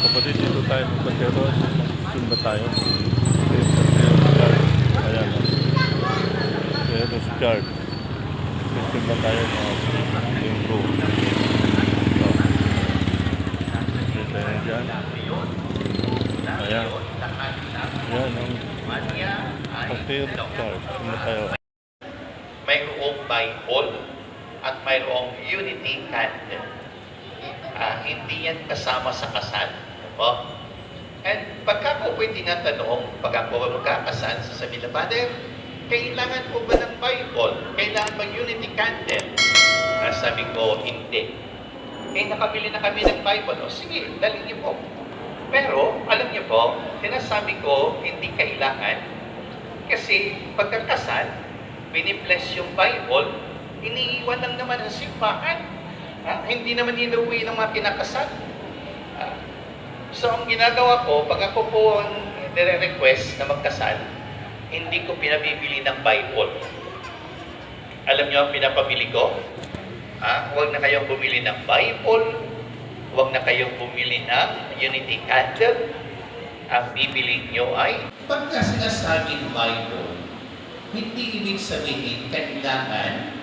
Kapatid, dito tayo ng Pateros. Simba tayo. Church. Ayan. Pateros Church. Simba tayo mga linggo. Kita na dyan. Ayan. Ayan ang Pateros Church. Simba tayo. mayroong Bible at mayroong unity candle. Ah, hindi yan kasama sa kasal. Po? And pagka ko pwede nga tanong, pag ako magkakasal, sasabihin na, Father, kailangan po ba ng Bible? Kailangan ba unity candle? Ah, sabi ko, hindi. Eh, nakabili na kami ng Bible. O sige, dali niyo po. Pero, alam niyo po, sinasabi ko, hindi kailangan. Kasi pagkakasal, binibless yung Bible, iniiwan lang naman ang simbahan. Ha? Hindi naman inuwi ng mga kinakasal. Ah, so, ang ginagawa ko, pag ako po ang nire-request na magkasal, hindi ko pinabibili ng Bible. Alam niyo ang pinapabili ko? Ha? Huwag na kayong bumili ng Bible. Huwag na kayong bumili ng Unity Candle. Ang bibili niyo ay pagka sinasabing Bible, hindi ibig sabihin kailangan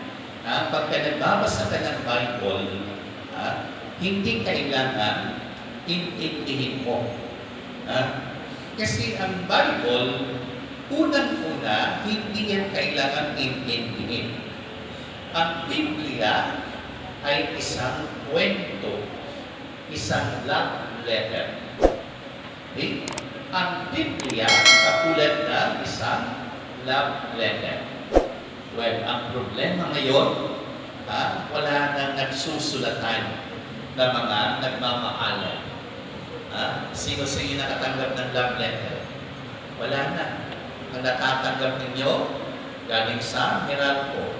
ah, pagka nagbabasa ka ng Bible, ah, hindi kailangan intindihin mo. Ah, kasi ang Bible, unang-una, hindi yan kailangan intindihin. Ang Biblia ay isang kwento, isang love letter. Okay? Ang Biblia, katulad ng isang love letter. Well, ang problema ngayon, ha, wala nang nagsusulatan na mga nagmamahalan. Ha? Sino sa inyo nakatanggap ng love letter? Wala na. Ang natatanggap ninyo, galing sa Meralco.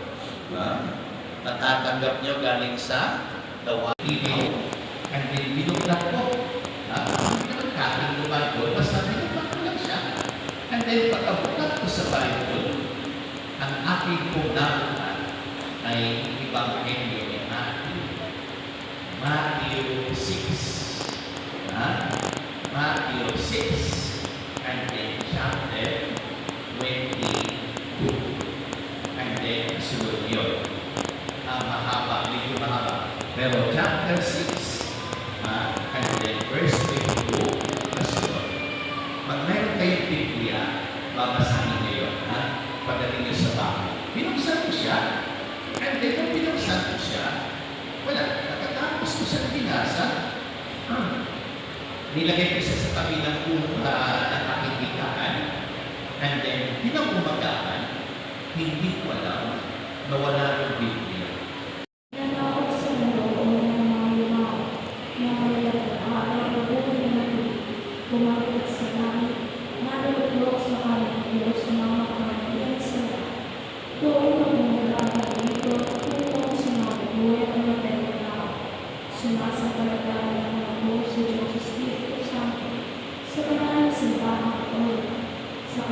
Ha? Natatanggap nyo galing sa Tawagiliw. Ang bilbilog lang po. Ha? Hindi naman kahit lumagod, basta binabak ko lang siya. And then, pagkabukat ko sa Bible, ang aking punahan ay Ebanghelyo ni Matthew. Matthew 6. Ha? Matthew 6. And then chapter 22. And then sunod yun. Ah, mahaba, medyo mahaba. Pero chapter 6, ah, and then verse 22, kasunod. Pag meron kayong Biblia, babasahin niyo yun, ha? Pagdating niyo sa bahay. Binuksan ko siya. And then, nung binuksan ko siya, wala, nakatapos ko siya na binasa. Hmm. Nilagay ko siya sa tabi ng puno uh, ng aking higaan. And then, pinagumagahan, hindi ko alam na wala yung Biblia.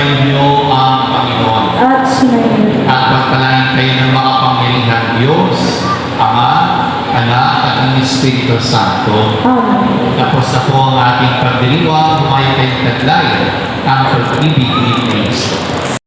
inyo ang Panginoon. At sumayin. At pagpalain kayo ng mga pamilya ng Diyos, Ama, Anak, at ang Espiritu Santo. Amen. Tapos na po ang ating pagdiriwang, humayin kayong taglay, ang pag-ibig ni